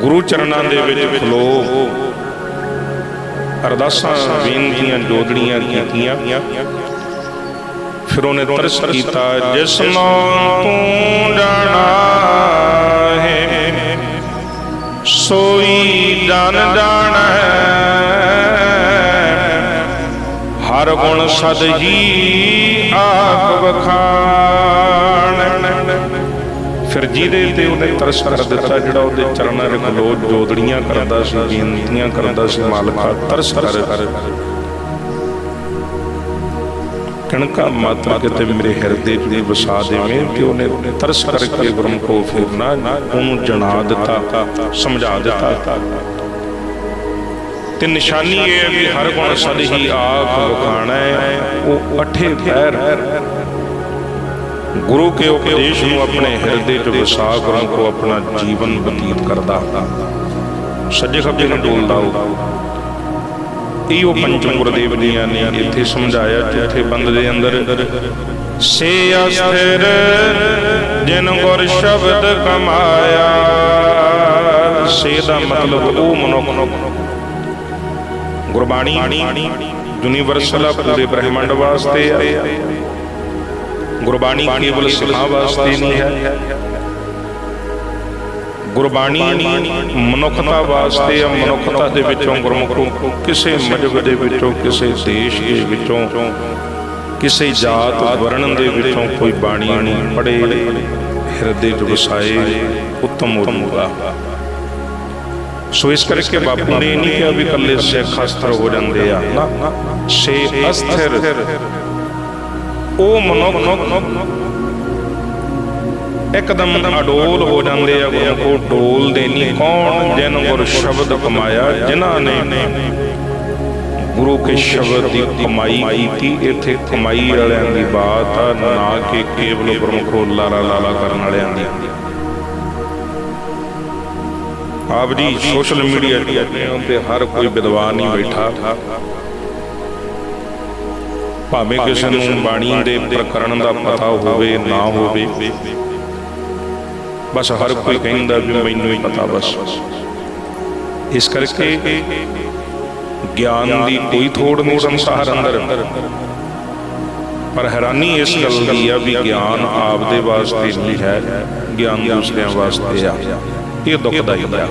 ਗੁਰੂ ਚਰਨਾਂ ਦੇ ਵਿੱਚ ਖਲੋ। ਅਰਦਾਸਾਂ, ਬੇਨਤੀਆਂ ਜੋਦੜੀਆਂ ਕੀਤੀਆਂ। ਫਿਰ ਉਹਨੇ ਤਰਸ ਕੀਤਾ, ਜਿਸ ਨੂੰ ਤੂੰ ਜਾਣਾ ਹੈ, ਸੋਈ ਜਨ ਜਾਣੈ ਹਰ ਗੁਣ ਸਦ ਹੀ ਆਪ ਵਖਾਣ ਫਿਰ ਜਿਹਦੇ ਤੇ ਉਹਨੇ ਤਰਸ ਕਰ ਦਿੱਤਾ, ਜਿਹੜਾ ਉਹਦੇ ਚਰਨਾਂ ਦੇ ਖਲੋ ਜੋਦੜੀਆਂ ਕਰਦਾ ਸੀ, ਬੇਨਤੀਆਂ ਕਰਦਾ ਸੀ, ਮਾਲਕਾ ਤਰਸ ਕਰ ਕਣਕਾ ਮਾਤਰ ਕਿਤੇ ਮੇਰੇ ਹਿਰਦੇ 'ਚ ਵਸਾ ਦੇਵੇਂ ਕਿ ਉਹਨੇ ਤਰਸ ਕਰਕੇ ਗੁਰਮੁਖੋ ਫਿਰ ਨਾ ਉਹਨੂੰ ਜਣਾ ਦਿੱਤਾ, ਸਮਝਾ ਦਿੱਤਾ। ਤੇ ਨਿਸ਼ਾਨੀ ਇਹ ਹੈ ਵੀ ਹਰ ਗੁਣ ਸਦ ਹੀ ਆਪ ਵਖਾਣਾ ਹੈ, ਉਹ ਅਠੇ ਪੈਰ ਗੁਰੂ ਕੇ ਉਪਦੇਸ਼ ਨੂੰ ਆਪਣੇ ਹਿਰਦੇ 'ਚ ਵਸਾ ਗੁਰਮੁਖੋ ਆਪਣਾ ਜੀਵਨ ਬਤੀਤ ਕਰਦਾ। ਸੱਜੇ ਖੱਬੇ ਨੂੰ ਡੋਲਦਾ ਉਹ। ਇਹੋ ਪੰਚਮ ਗੁਰਦੇਵ ਦੀਆਂ ਨੇ ਇੱਥੇ ਸਮਝਾਇਆ ਚੌਥੇ ਬੰਦ ਦੇ ਅੰਦਰ। ਸੇ ਅਸਥਿਰ ਜਿਨ ਗੁਰ ਸ਼ਬਦ ਕਮਾਇਆ। ਸੇ ਦਾ ਮਤਲਬ ਉਹ ਮਨੁੱਖ। ਗੁਰਬਾਣੀ, ਯੂਨੀਵਰਸਲ ਪੂਰੇ ਬ੍ਰਹਿਮੰਡ ਵਾਸਤੇ ਆ। ਗੁਰਬਾਣੀ ਕੇਵਲ ਸਿਖਾ ਵਾਸਤੇ ਨਹੀਂ ਹੈ। ਗੁਰਬਾਣੀ ਮਨੁੱਖਤਾ ਵਾਸਤੇ ਆ ਮਨੁੱਖਤਾ ਦੇ ਵਿੱਚੋਂ ਗੁਰਮੁਖੋ ਕਿਸੇ ਮਜਬ ਦੇ ਵਿੱਚੋਂ, ਕਿਸੇ ਦੇਸ਼ ਦੇ ਵਿੱਚੋਂ, ਕਿਸੇ ਜਾਤ ਵਰਣ ਦੇ ਵਿੱਚੋਂ ਕੋਈ ਬਾਣੀ ਨਹੀਂ ਪੜੇ ਹਿਰਦੇ 'ਚ ਵਸਾਏ, ਉੱਤਮ ਹੋਊਗਾ ਸੋ ਇਸ ਕਰਕੇ ਬਾਪੂ ਨੇ ਇਹ ਨਹੀਂ ਕਿਹਾ ਵੀ ਇਕੱਲੇ ਸਿੱਖ ਅਸਥਰ ਹੋ ਜਾਂਦੇ ਆ। ਨਾ। ਸੇ ਅਸਥਿਰ। ਉਹ ਮਨੁੱਖ ਇੱਕਦਮ ਅਡੋਲ ਹੋ ਜਾਂਦੇ ਆ ਗੁਰੂ ਕੋ ਡੋਲਦੇ ਨਹੀਂ। ਕੌਣ ਜਿਨ ਗੁਰ ਸ਼ਬਦ ਕਮਾਇਆ, ਜਿਨ੍ਹਾਂ ਨੇ ਗੁਰੂ ਕੇ ਸ਼ਬਦ ਦੀ ਕਮਾਈ ਕੀਤੀ। ਇੱਥੇ ਕਮਾਈ ਵਾਲਿਆਂ ਦੀ ਬਾਤ ਆ, ਨਾ ਕਿ ਕੇਵਲ ਗੁਰਮੁਖੋ ਲਾਲਾ ਲਾਲਾ ਕਰਨ ਵਾਲਿਆਂ ਦੀ। ਆਪ ਜੀ ਸੋਸ਼ਲ ਮੀਡੀਆ ਤੇ ਹਰ ਕੋਈ ਵਿਦਵਾਨ ਹੀ ਬੈਠਾ। ਭਾਵੇਂ ਕਿਸੇ ਨੂੰ ਬਾਣੀ ਦੇ ਪ੍ਰਕਰਣ ਦਾ ਪਤਾ ਹੋਵੇ ਨਾ ਹੋਵੇ। ਬਸ ਹਰ ਕੋਈ ਕਹਿੰਦਾ ਵੀ ਮੈਨੂੰ ਹੀ ਪਤਾ ਬਸ। ਇਸ ਕਰਕੇ ਗਿਆਨ ਦੀ ਕੋਈ ਥੋੜ ਨਹੀਂ ਸੰਸਾਰ ਅੰਦਰ। ਪਰ ਹੈਰਾਨੀ ਇਸ ਗੱਲ ਦੀ ਆ ਵੀ ਗਿਆਨ ਆਪ ਦੇ ਵਾਸਤੇ ਨਹੀਂ ਹੈ ਗਿਆਨ ਦੂਸਰਿਆਂ ਵਾਸਤੇ ਆ। ਇਹ ਦੁਖਦਾਈ ਆ।